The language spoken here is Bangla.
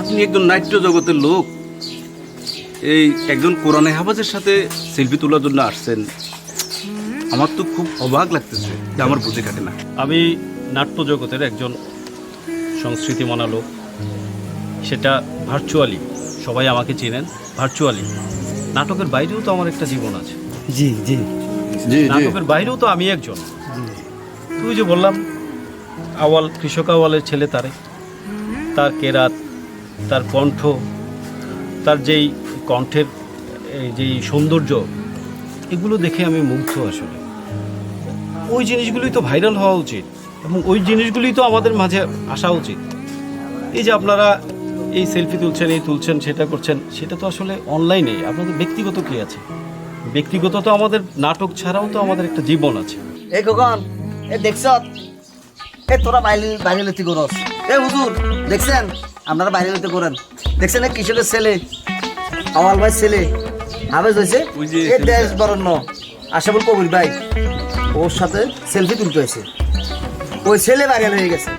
আপনি একজন নাট্য জগতের লোক। এই একজন কোরআনে হাফাজের সাথে সেলফি তোলার জন্য আসছেন। আমার তো খুব অবাক লাগতেছে যে আমার বুঝে কাটে না। আমি নাট্য জগতের একজন সংস্কৃতি মনা লোক। সেটা ভার্চুয়ালি সবাই আমাকে চেনেন ভার্চুয়ালি। নাটকের বাইরেও তো আমার একটা জীবন আছে। জি জি। জি নাটকের বাইরেও তো আমি একজন। তুই যে বললাম আওয়াল কৃষক আওয়ালের ছেলে তারে। তার কেরাত তার কণ্ঠ, তার যেই কণ্ঠের যেই সৌন্দর্য, এগুলো দেখে আমি মুগ্ধ আসলে। ওই জিনিসগুলোই তো ভাইরাল হওয়া উচিত এবং ওই জিনিসগুলোই তো আমাদের মাঝে আসা উচিত। এই যে আপনারা এই সেলফি তুলছেন, এই তুলছেন, সেটা করছেন, সেটা তো আসলে অনলাইনে, আপনাদের ব্যক্তিগত কি আছে? ব্যক্তিগত তো আমাদের, নাটক ছাড়াও তো আমাদের একটা জীবন আছে। এ খোকন এ দেখছ? এ তোরা বাইরে বাইরে লতি করস এ হুজুর দেখছেন? আপনারা বাইরে লতি করেন দেখছেন এ কিশোরের ছেলে? আওয়াল ভাই ছেলে। হাবেজ হয়েছে? এ দেশ বরণ্য আশাবুল কবির ভাই ওর সাথে সেলফি তুলতে হয়েছে। ওই ছেলে বাইরে হয়ে গেছে।